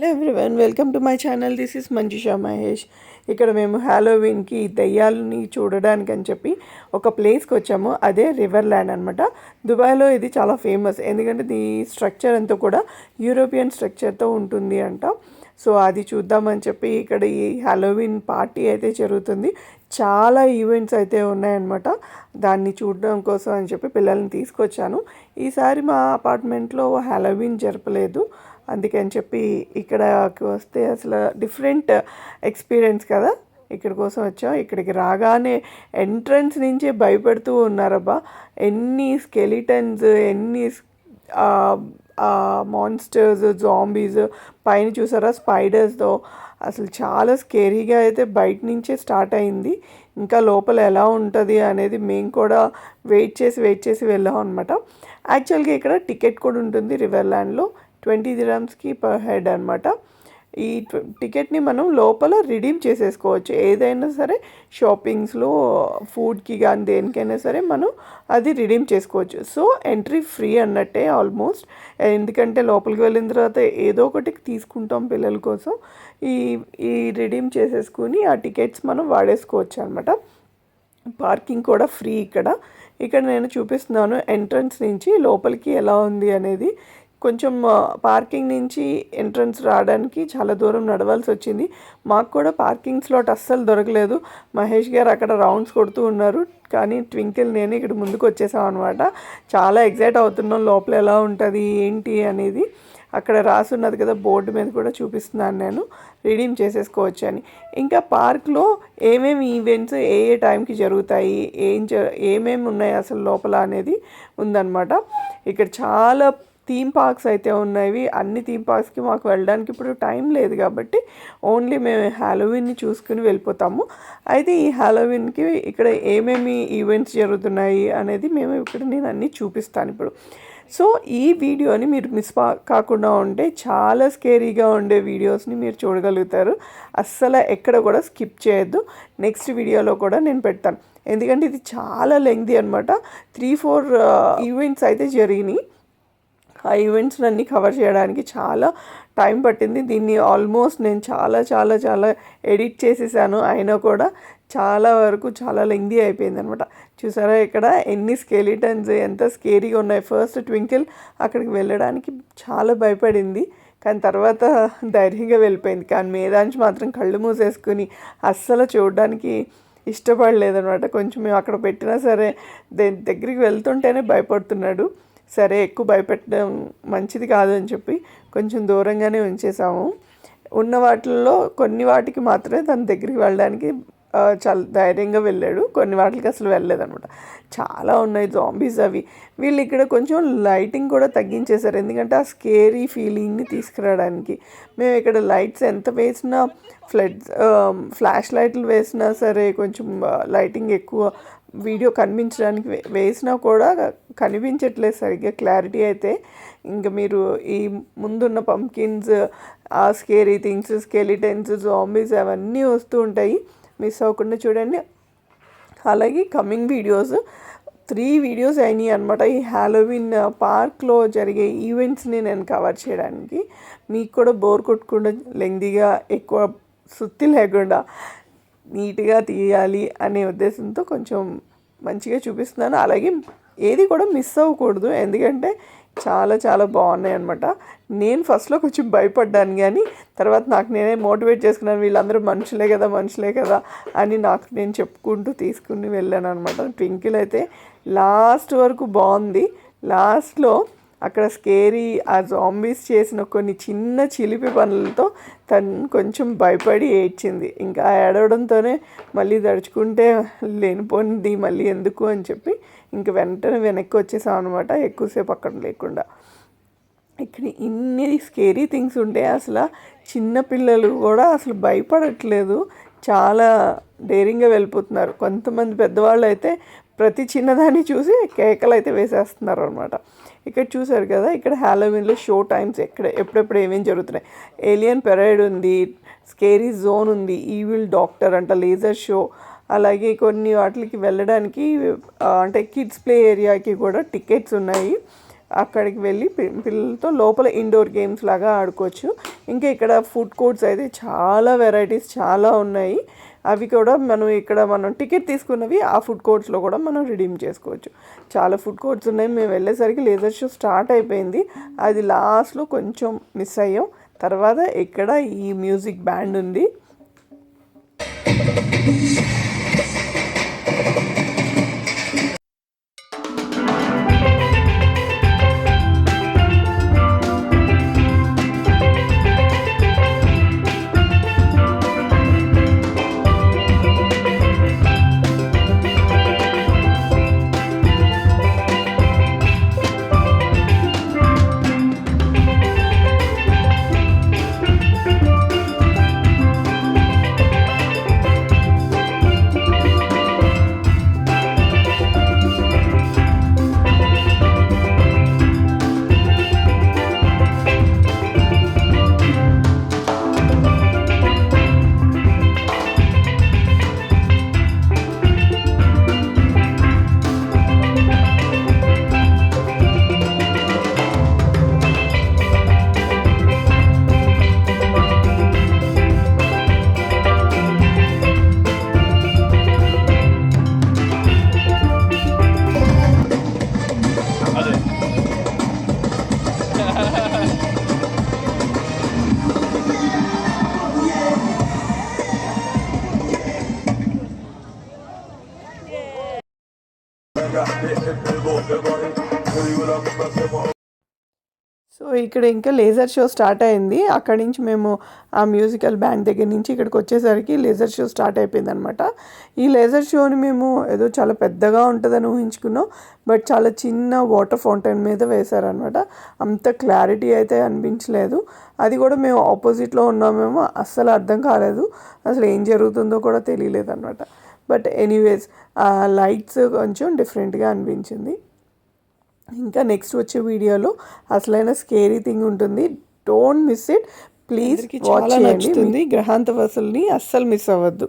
Hello everyone welcome to my channel. This is Manjusha Mahesh. ఇక్కడ మేము హ్యాలోవిన్కి దయ్యాలని చూడడానికి అని చెప్పి ఒక ప్లేస్కి వచ్చాము. అదే రివర్ ల్యాండ్ అనమాట దుబాయ్లో ఇది చాలా ఫేమస్. ఎందుకంటే దీ స్ట్రక్చర్ అంతా కూడా యూరోపియన్ స్ట్రక్చర్తో ఉంటుంది అంట. సో అది చూద్దామని చెప్పి ఇక్కడ ఈ హ్యాలోవిన్ పార్టీ అయితే జరుగుతుంది. చాలా ఈవెంట్స్ అయితే ఉన్నాయన్నమాట. దాన్ని చూడడం కోసం అని చెప్పి పిల్లల్ని తీసుకొచ్చాను. ఈసారి మా అపార్ట్మెంట్లో హ్యాలోవిన్ జరపలేదు. అందుకని చెప్పి ఇక్కడకి వస్తే అసలు డిఫరెంట్ ఎక్స్పీరియన్స్ కదా. ఇక్కడ కోసం వచ్చాం. ఇక్కడికి రాగానే ఎంట్రన్స్ నుంచే భయపెడుతూ ఉన్నారబ్బా. ఎన్ని స్కెలిటన్స్ ఎన్ని మాన్స్టర్స్ జాంబీస్ పైన చూసారా? స్పైడర్స్తో అసలు చాలా స్కేరీగా అయితే బయట నుంచే స్టార్ట్ అయింది. ఇంకా లోపల ఎలా ఉంటుంది అనేది మేము కూడా వెయిట్ చేసి వెయిట్ చేసి వెళ్ళాం అనమాట యాక్చువల్గా ఇక్కడ టికెట్ కూడా ఉంటుంది రివర్ల్యాండ్లో ట్వంటీ దిరామ్స్కి పర్ హెడ్ అనమాట ఈ టికెట్ని మనం లోపల రిడీమ్ చేసేసుకోవచ్చు. ఏదైనా సరే షాపింగ్స్లో ఫుడ్కి కానీ దేనికైనా సరే మనం అది రిడీమ్ చేసుకోవచ్చు. సో ఎంట్రీ ఫ్రీ అన్నట్టే ఆల్మోస్ట్. ఎందుకంటే లోపలికి వెళ్ళిన తర్వాత ఏదో ఒకటి తీసుకుంటాం పిల్లల కోసం. ఈ ఈ రిడీమ్ చేసేసుకుని ఆ టికెట్స్ మనం వాడేసుకోవచ్చు అనమాట పార్కింగ్ కూడా ఫ్రీ ఇక్కడ. ఇక్కడ నేను చూపిస్తున్నాను ఎంట్రన్స్ నుంచి లోపలికి ఎలా ఉంది అనేది. కొంచెం పార్కింగ్ నుంచి ఎంట్రన్స్ రావడానికి చాలా దూరం నడవాల్సి వచ్చింది. మాకు కూడా పార్కింగ్ స్లాట్ అస్సలు దొరకలేదు. మహేష్ గారు అక్కడ రౌండ్స్ కొడుతూ ఉన్నారు. కానీ ట్వింకిల్ నేను ఇక్కడ ముందుకు వచ్చేసాం అనమాట చాలా ఎగ్జైట్ అవుతున్నాం. లోపల ఎలా ఉంటుంది? ఏంటి? అనేది అక్కడ రాసున్నది కదా బోర్డు మీద కూడా చూపిస్తున్నాను నేను. రీడీమ్ చేసేసుకోవచ్చు అని. ఇంకా పార్క్లో ఏమేమి ఈవెంట్స్ ఏ ఏ టైంకి జరుగుతాయి? ఏం జ ఏమేమి ఉన్నాయి అసలు లోపల అనేది ఉందన్నమాట. ఇక్కడ చాలా థీమ్ పార్క్స్ అయితే ఉన్నాయి అన్ని థీమ్ పార్క్స్కి మాకు వెళ్ళడానికి ఇప్పుడు టైం లేదు కాబట్టి ఓన్లీ మేము హ్యాలోవిన్ని చూసుకుని వెళ్ళిపోతాము. అయితే ఈ హ్యాలోవిన్కి ఇక్కడ ఏమేమి ఈవెంట్స్ జరుగుతున్నాయి అనేది మేము ఇక్కడ నేను అన్నీ చూపిస్తాను ఇప్పుడు. సో ఈ వీడియోని మీరు మిస్ కాకుండా ఉంటే చాలా స్కేరీగా ఉండే వీడియోస్ని మీరు చూడగలుగుతారు. అస్సలు ఎక్కడ కూడా స్కిప్ చేయొద్దు. నెక్స్ట్ వీడియోలో కూడా నేను పెడతాను. ఎందుకంటే ఇది చాలా లెంగ్ది అనమాట త్రీ ఫోర్ ఈవెంట్స్ అయితే జరిగినాయి. ఆ ఈవెంట్స్ని అన్నీ కవర్ చేయడానికి చాలా టైం పట్టింది. దీన్ని ఆల్మోస్ట్ నేను చాలా చాలా చాలా ఎడిట్ చేసేసాను. అయినా కూడా చాలా వరకు చాలా లెంగ్దీ అయిపోయింది అనమాట చూసారా ఇక్కడ ఎన్ని స్కెలిటన్స్ ఎంత స్కేరీగా ఉన్నాయి. ఫస్ట్ ట్వింకిల్ అక్కడికి వెళ్ళడానికి చాలా భయపడింది. కానీ తర్వాత ధైర్యంగా వెళ్ళిపోయింది. కానీ మేధాంశ్ మాత్రం కళ్ళు మూసేసుకుని అస్సలు చూడడానికి ఇష్టపడలేదనమాట కొంచెం మేము అక్కడ పెట్టినా సరే దగ్గరికి వెళ్తుంటేనే భయపడుతున్నాడు. సరే ఎక్కువ భయపెట్టడం మంచిది కాదు అని చెప్పి కొంచెం దూరంగానే ఉంచేసాము ఉన్న వాటిల్లో కొన్ని వాటికి మాత్రమే తన దగ్గరికి వెళ్ళడానికి చాలా ధైర్యంగా వెళ్ళాడు. కొన్ని వాటికి అసలు వెళ్ళలేదనమాట. చాలా ఉన్నాయి జాంబీస్ అవి. వీళ్ళు ఇక్కడ కొంచెం లైటింగ్ కూడా తగ్గించేశారు. ఎందుకంటే ఆ స్కేరీ ఫీలింగ్ని తీసుకురావడానికి. మేము ఇక్కడ లైట్స్ ఎంత వేసినా ఫ్లడ్ ఫ్లాష్ లైట్లు వేసినా సరే కొంచెం లైటింగ్ ఎక్కువ వీడియో కనిపించడానికి వేసినా కూడా కనిపించట్లేదు సరిగ్గా క్లారిటీ అయితే. ఇంకా మీరు ఈ ముందున్న పంకిన్స్ ఆ స్కేరీ థింగ్స్ స్కెలిటన్స్ జాంబీస్ అవన్నీ వస్తూ ఉంటాయి. మిస్ అవ్వకుండా చూడండి. అలాగే కమింగ్ వీడియోస్ త్రీ వీడియోస్ అయినాయి అనమాట ఈ హ్యాలోవిన్ పార్క్లో uh, జరిగే ఈవెంట్స్ని నేను కవర్ చేయడానికి. మీకు కూడా బోర్ కొట్టకుండా లెంగ్దీగా ఎక్కువ సుత్తి లేకుండా నీట్గా తీయాలి అనే ఉద్దేశంతో కొంచెం మంచిగా చూపిస్తున్నాను. అలాగే ఏది కూడా మిస్ అవ్వకూడదు. ఎందుకంటే చాలా చాలా బాగున్నాయి అనమాట నేను ఫస్ట్లో కొంచెం భయపడ్డాను కానీ తర్వాత నాకు నేనే మోటివేట్ చేసుకున్నాను వీళ్ళందరూ మనుషులే కదా మనుషులే కదా అని నాకు నేను చెప్పుకుంటూ తీసుకుని వెళ్ళాను అనమాట ట్వింకిల్ అయితే లాస్ట్ వరకు బాగుంది. లాస్ట్లో అక్కడ స్కేరీ ఆ జాంబీస్ చేసిన కొన్ని చిన్న చిలిపి పనులతో తను కొంచెం భయపడి ఏడ్చింది. ఇంకా ఏడవడంతోనే మళ్ళీ దడుచుకుంటే లేనిపోయింది మళ్ళీ ఎందుకు అని చెప్పి ఇంక వెంటనే వెనక్కి వచ్చేసాం అనమాట ఎక్కువసేపు అక్కడ లేకుండా. ఇక్కడ ఇన్ని స్కేరీ థింగ్స్ ఉంటే అసలు చిన్నపిల్లలు కూడా అసలు భయపడట్లేదు. చాలా డేరింగ్గా వెళ్ళిపోతున్నారు. కొంతమంది పెద్దవాళ్ళు అయితే ప్రతి చిన్నదాన్ని చూసి కేకలు అయితే వేసేస్తున్నారు అనమాట ఇక్కడ చూసారు కదా ఇక్కడ హ్యాలోవిన్లో షో టైమ్స్ ఎక్కడ ఎప్పుడెప్పుడు ఏమేమి జరుగుతున్నాయి. ఏలియన్ పెరైడ్ ఉంది స్కేరీ జోన్ ఉంది ఈవిల్ డాక్టర్ అంట లేజర్ షో అలాగే కొన్ని వాటికి వెళ్ళడానికి అంటే కిడ్స్ ప్లే ఏరియాకి కూడా టికెట్స్ ఉన్నాయి. అక్కడికి వెళ్ళి పిల్లలతో లోపల ఇండోర్ గేమ్స్ లాగా ఆడుకోవచ్చు. ఇంకా ఇక్కడ ఫుడ్ కోర్ట్స్ అయితే చాలా వెరైటీస్ చాలా ఉన్నాయి. అవి కూడా మనం ఇక్కడ మనం టికెట్ తీసుకున్నవి ఆ ఫుడ్ కోర్ట్స్లో కూడా మనం రిడీమ్ చేసుకోవచ్చు. చాలా ఫుడ్ కోర్ట్స్ ఉన్నాయి. మేము వెళ్ళేసరికి లేజర్ షో స్టార్ట్ అయిపోయింది. అది లాస్ట్లో కొంచెం మిస్ అయ్యాం. తర్వాత ఇక్కడ ఈ మ్యూజిక్ బ్యాండ్ ఉంది? సో ఇక్కడ ఇంకా లేజర్ షో స్టార్ట్ అయింది. అక్కడి నుంచి మేము ఆ మ్యూజికల్ బ్యాండ్ దగ్గర నుంచి ఇక్కడికి వచ్చేసరికి లేజర్ షో స్టార్ట్ అయిపోయింది అనమాట ఈ లేజర్ షోని మేము ఏదో చాలా పెద్దగా ఉంటుందని ఊహించుకున్నాం. బట్ చాలా చిన్న వాటర్ ఫౌంటైన్ మీద వేశారనమాట అంత క్లారిటీ అయితే అనిపించలేదు. అది కూడా మేము ఆపోజిట్లో ఉన్నామేమో అస్సలు అర్థం కాలేదు. అసలు ఏం జరుగుతుందో కూడా తెలియలేదు అనమాట బట్ ఎనీవేస్ ఆ లైట్స్ కొంచెం డిఫరెంట్గా అనిపించింది. ఇంకా నెక్స్ట్ వచ్చే వీడియోలో అసలైన స్కేరీ థింగ్ ఉంటుంది. Don't miss it please watch చేయండి. గ్రహాంత వసల్ని అస్సలు మిస్ అవ్వద్దు.